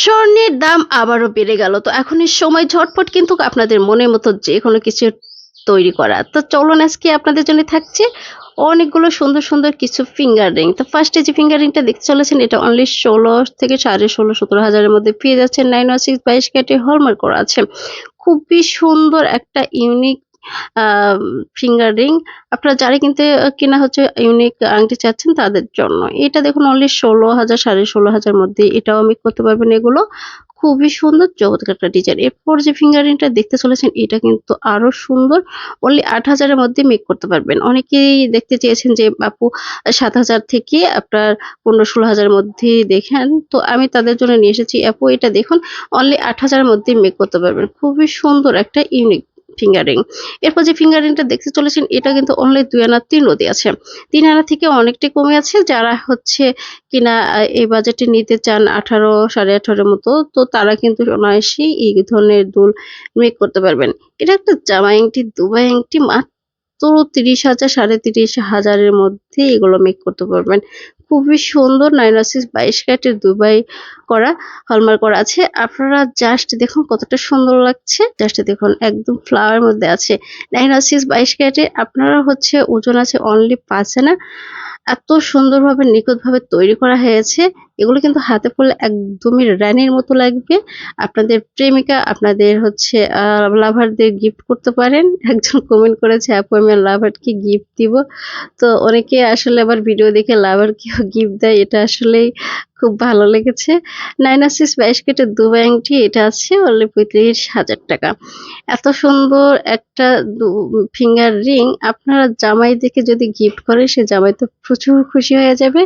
স্বর্ণের দাম আবারও বেড়ে গেল। তো এখন এই সময় ঝটপট কিন্তু আপনাদের মনের মতো যে কোনো কিছু তৈরি করা। তো চলুন আজকে আপনাদের জন্য থাকছে অনেকগুলো সুন্দর সুন্দর কিছু ফিঙ্গার রিং তো ফার্স্টে যে ফিঙ্গার রিংটা দেখতে চলেছেন, এটা অনলি ষোলো থেকে সাড়ে ষোলো, সতেরো হাজারের মধ্যে পেয়ে যাচ্ছেন। নাইন ওয়ান সিক্স বাইশ ক্যাটে হলমার্ক করা আছে। খুবই সুন্দর একটা ইউনিক ফিঙ্গার রিং আপনারা যারা কিনতে, কিনা হচ্ছে ইউনিক আংটি চাচ্ছেন তাদের জন্য। এটা দেখুন অনলি ষোলো হাজার, সাড়ে ষোলো হাজার মধ্যে। এটাও মেক করতে পারবেন এগুলো। খুবই সুন্দর জগৎ একটা ডিজাইন এরপর যে ফিঙ্গার রিংটা দেখতে চলেছেন, এটা কিন্তু আরও সুন্দর। অনলি আট হাজারের মধ্যে মেক করতে পারবেন। অনেকেই দেখতে চেয়েছেন যে আপু সাত হাজার থেকে আপনার পনেরো, ষোলো হাজারের মধ্যে দেখেন। তো আমি তাদের জন্য নিয়ে এসেছি। আপু, এটা দেখুন অনলি আট হাজারের মধ্যে মেক করতে পারবেন। খুবই সুন্দর একটা ইউনিক ফিঙ্গারিং। এরপর যে ফিঙ্গারিংটা দেখতে চলেছেন, এটা কিন্তু অনলি দুই আনা তিন নদী আছে। তিন আনা থেকে অনেকটাই কমে আছে, যারা হচ্ছে কিনা এই বাজেটে নিতে চান আঠারো, সাড়ে আঠারোর মতো, তো তারা কিন্তু অনায়াসেই এই ধরনের দুল মেক করতে পারবেন। এটা একটা জামা আংটি দুবাই আংটি মাত্র তিরিশ হাজার, সাড়ে তিরিশ হাজারের মধ্যে এগুলো মেক করতে পারবেন। খুবই সুন্দর নাইনাসিস বাইশ ক্যারেটের দুবাই করা হলমার্ক করা আছে। আপনারা জাস্ট দেখুন কতটা সুন্দর লাগছে। জাস্ট দেখুন, একদম ফ্লাওয়ার মধ্যে আছে। নাইন সিক্স বাইশ ক্যারেটে আপনারা হচ্ছে ওজন আছে অনলি পাঁচ আনা। এত সুন্দরভাবে নিখুঁতভাবে তৈরি করা হয়েছে। এগুলো কিন্তু হাতে পড়লে একদমই রানীর মতো লাগবে। আপনাদের প্রেমিকা, আপনাদের হচ্ছে লাভারদের গিফট করতে পারেন। একজন কমেন্ট করেছে, আপু, আমি লাভারকে গিফট দিব। তো অনেকে আসলে আবার ভিডিও দেখে লাভারকেও গিফট দেয়। এটা আসলেই খুব ভালো লেগেছে। নাইন সিক্স বাইশ কেটে দুবাই আংটি এটা আছে অনলি পঁয়ত্রিশ হাজার টাকা। এত সুন্দর একটা দু, ফিঙ্গার রিং, আপনারা জামাই দেখে যদি গিফট করে, সে জামাই তো প্রচুর খুশি হয়ে যাবে।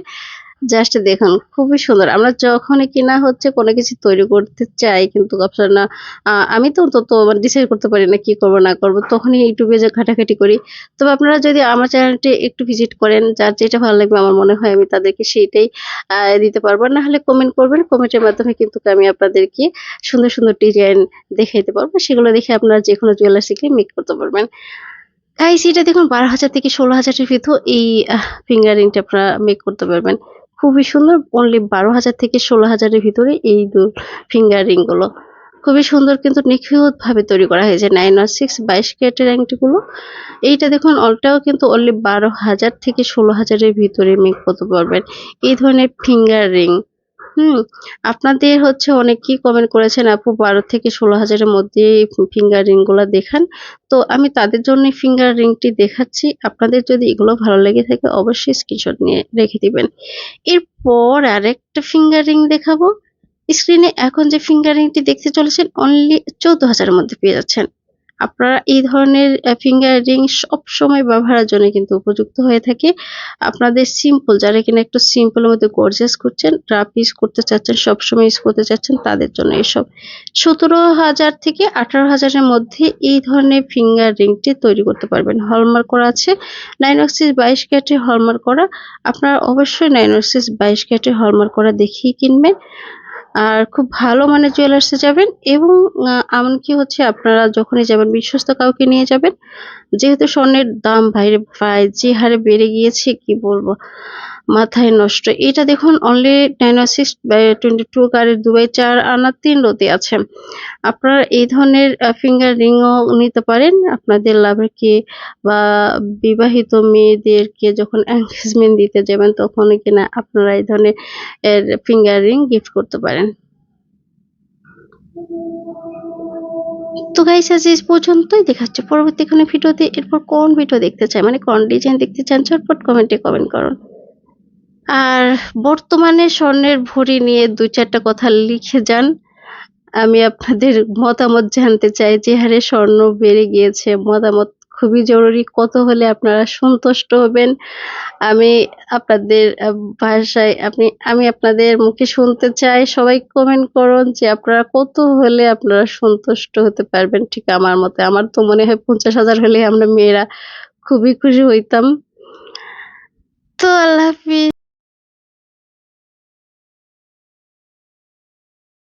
জাস্ট দেখুন, খুবই সুন্দর। আমরা যখনই কিনা হচ্ছে কোনো কিছু তৈরি করতে চাই, কিন্তু না আমি তো অন্তত ডিসাইড করতে পারি না কি করব, না করব, তখনই ইউটিউবে যে ঘাটাঘাটি করি। তবে আপনারা যদি আমার চ্যানেলটি একটু ভিজিট করেন, যার যেটা ভালো লাগবে আমার মনে হয় আমি তাদেরকে সেইটাই দিতে পারব। না হলে কমেন্ট করবেন কমেন্টের মাধ্যমে কিন্তু আমি আপনাদেরকে সুন্দর সুন্দর ডিজাইন দেখাইতে পারব। সেগুলো দেখে আপনারা যে কোনো জুয়েলার্সিকে মেক করতে পারবেন। গাইস এটা দেখুন, বারো হাজার থেকে ষোলো হাজারের ভিতর এই ফিঙ্গার রিংটা আপনারা মেক করতে পারবেন। খুবই সুন্দর অনলি বারো হাজার থেকে ষোলো হাজারের ভিতরে এই দু ফিঙ্গার রিংগুলো খুবই সুন্দর কিন্তু নিখুঁত ভাবে তৈরি করা হয়েছে নাইন ওয়ান সিক্স বাইশ ক্যারেটের আংটিগুলো এইটা দেখুন অলটাও কিন্তু অনলি বারো হাজার থেকে ষোলো হাজারের ভিতরে মেক করতে পারবেন। এই ধরনের ফিঙ্গার রিং হুম, আপনাদের হচ্ছে অনেকেই কমেন্ট করেছেন, আপু, বারো থেকে ষোলো হাজারের মধ্যে ফিঙ্গার রিংগুলা দেখান। তো আমি তাদের জন্য ফিঙ্গার রিংটি দেখাচ্ছি। আপনাদের যদি এগুলো ভালো লেগে থাকে, অবশ্যই স্ক্রিনশট নিয়ে রেখে দিবেন। এরপর আরেকটা ফিঙ্গার রিং দেখাবো। স্ক্রিনে এখন যে ফিঙ্গার রিংটি দেখতে চলেছেন অনলি চৌদ্দ হাজারের মধ্যে পেয়ে যাচ্ছেন। আপনারা এই ধরনের ফিঙ্গার রিং সব সময় ব্যবহারের জন্য কিন্তু উপযুক্ত হয়ে থাকে। আপনাদের সিম্পল যারা কিনা একটু সিম্পলের মধ্যে গর্জিয়াস করছেন রাফ ইউজ করতে চাচ্ছেন, সবসময় ইউজ করতে চাচ্ছেন, তাদের জন্য এসব। সতেরো হাজার থেকে আঠারো হাজারের মধ্যে এই ধরনের ফিঙ্গার রিংটি তৈরি করতে পারবেন। হলমার্ক করা আছে নাইন অক্সিস বাইশ ক্যাটে হলমার্ক করা। আপনারা অবশ্যই নাইন অক্সিস বাইশ ক্যাটে হলমার্ক করা দেখেই কিনবেন। আর খুব ভালো মানের জুয়েলার্সে যাবেন এবং এমনকি হচ্ছে আপনারা যখনই যাবেন, বিশ্বস্ত কাউকে নিয়ে যাবেন, যেহেতু স্বর্ণের দাম বাইরে ভাই যে হারে বেড়ে গিয়েছে, কি বলব? মাথায় নষ্ট। এটা দেখুন only nine six twenty two কারের দুবাই চার আনা তিন রোদে আছে। আপনারা এই ধরনের ফিঙ্গার রিংও নিতে পারেন। আপনাদের লাভারকে বা বিবাহিত মেয়েদেরকে যখন এঙ্গেজমেন্ট দিতে যাবেন তখন কিনা আপনারা এই ধরনের, এর ফিঙ্গার রিং গিফট করতে পারেন। তো গাইস আজ এই পর্যন্তই। দেখাচ্ছে পরবর্তী কোনো ভিডিওতে। এরপর কোন ভিডিও দেখতে চাই? মানে কোন ডিজাইন দেখতে চান? ঝটপট কমেন্টে কমেন্ট করুন। আর বর্তমানে স্বর্ণের ভরি নিয়ে দু চারটা কথা লিখে যান। আমি আপনাদের মতামত জানতে চাই যে হারে স্বর্ণ বেড়ে গিয়েছে। মতামত খুবই জরুরি। কত হলে আপনারা সন্তুষ্ট হবেন? আমি আপনাদের ভাষায় আপনি আমি আপনাদের মুখে শুনতে চাই। সবাই কমেন্ট করুন যে আপনারা কত হলে আপনারা সন্তুষ্ট হতে পারবেন। ঠিক আমার মতে। আমার তো মনে হয় পঞ্চাশ হাজার হলে আমরা মেয়েরা খুবই খুশি হইতাম। তো আল্লাহ হাফিজ।